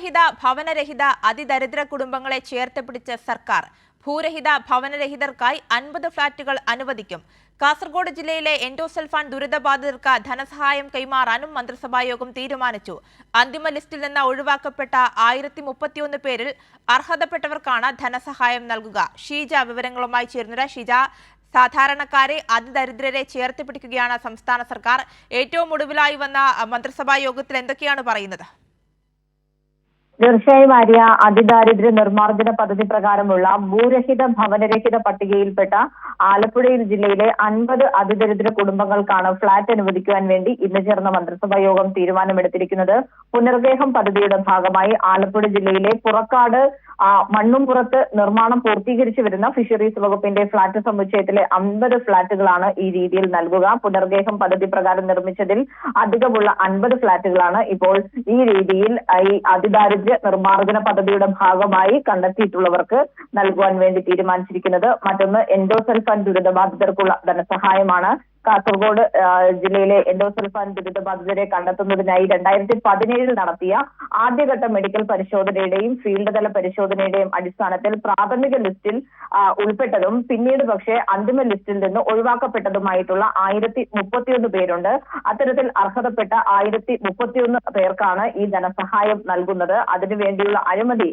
ഭൂരഹിത ഭവനരഹിത അതിദരിദ്ര കുടുംബങ്ങളെ ചേർത്ത് പിടിച്ച സർക്കാർ ഭൂരഹിത ഭവനരഹിതർക്കായി അൻപത് ഫ്ളാറ്റുകൾ അനുവദിക്കും. കാസർഗോഡ് ജില്ലയിലെ എൻഡോസൽഫാൻ ദുരിതബാധിതർക്ക് ധനസഹായം കൈമാറാനും മന്ത്രിസഭായോഗം തീരുമാനിച്ചു. അന്തിമ ലിസ്റ്റിൽ നിന്ന് ഒഴിവാക്കപ്പെട്ട ആയിരത്തി മുപ്പത്തിയൊന്ന് പേരിൽ അർഹതപ്പെട്ടവർക്കാണ് ധനസഹായം നൽകുക. ഷീജ വിവരങ്ങളുമായി ചേർന്ന ഷീജ സാധാരണക്കാരെ അതിദരിദ്രരെ ചേർത്ത് പിടിക്കുകയാണ് സംസ്ഥാന സർക്കാർ. ഏറ്റവും ഒടുവിലായി വന്ന മന്ത്രിസഭാ യോഗത്തിൽ എന്തൊക്കെയാണ് പറയുന്നത്? തീർച്ചയായും ആര്യ അതിദാരിദ്ര്യ നിർമ്മാർജന പദ്ധതി പ്രകാരമുള്ള ഭൂരഹിത ഭവനരഹിത പട്ടികയിൽപ്പെട്ട ആലപ്പുഴ ജില്ലയിലെ അൻപത് അതിദരിദ്ര കുടുംബങ്ങൾക്കാണ് ഫ്ളാറ്റ് അനുവദിക്കുവാൻ വേണ്ടി ഇന്ന് ചേർന്ന മന്ത്രിസഭാ യോഗം തീരുമാനമെടുത്തിരിക്കുന്നത്. പുനർഗേഹം പദ്ധതിയുടെ ഭാഗമായി ആലപ്പുഴ ജില്ലയിലെ പുറക്കാട് മണ്ണും മണ്ണുംപുറത്ത് നിർമ്മാണം പൂർത്തീകരിച്ചു വരുന്ന ഫിഷറീസ് വകുപ്പിന്റെ ഫ്ളാറ്റ് സമുച്ചയത്തിലെ അൻപത് ഫ്ളാറ്റുകളാണ് ഈ രീതിയിൽ നൽകുക. പുനർഗേഹം പദ്ധതി പ്രകാരം നിർമ്മിച്ചതിൽ അധികമുള്ള അൻപത് ഫ്ളാറ്റുകളാണ് ഇപ്പോൾ ഈ രീതിയിൽ ഈ അതിദാരിദ്ര്യ നിർമ്മാർജന പദ്ധതിയുടെ ഭാഗമായി കണ്ടെത്തിയിട്ടുള്ളവർക്ക് നൽകുവാൻ വേണ്ടി തീരുമാനിച്ചിരിക്കുന്നത് മറ്റൊന്ന് എൻഡോസൾഫാൻ ദുരിതബാധിതർക്കുള്ള ധനസഹായമാണ്. കാസർഗോഡ് ജില്ലയിലെ എൻഡോസൾഫാൻ ദുരിതബാധിതരെ കണ്ടെത്തുന്നതിനായി രണ്ടായിരത്തി പതിനേഴിൽ നടത്തിയ ആദ്യഘട്ട മെഡിക്കൽ പരിശോധനയുടെയും ഫീൽഡ് തല പരിശോധനയുടെയും അടിസ്ഥാനത്തിൽ പ്രാഥമിക ലിസ്റ്റിൽ ഉൾപ്പെട്ടതും പിന്നീട് പക്ഷേ അന്തിമ ലിസ്റ്റിൽ നിന്ന് ഒഴിവാക്കപ്പെട്ടതുമായിട്ടുള്ള ആയിരത്തി മുപ്പത്തിയൊന്ന് പേരുണ്ട്. അത്തരത്തിൽ അർഹതപ്പെട്ട ആയിരത്തി മുപ്പത്തിയൊന്ന് പേർക്കാണ് ഈ ധനസഹായം നൽകുന്നത്. അതിനുവേണ്ടിയുള്ള അനുമതി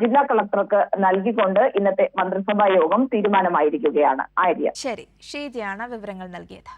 ജില്ലാ കളക്ടർക്ക് നൽകിക്കൊണ്ട് ഇന്നത്തെ മന്ത്രിസഭാ യോഗം തീരുമാനമായിരിക്കുകയാണ്. ആര്യ. ശരി. ഷീജയാണ് വിവരങ്ങൾ നൽകിയത്.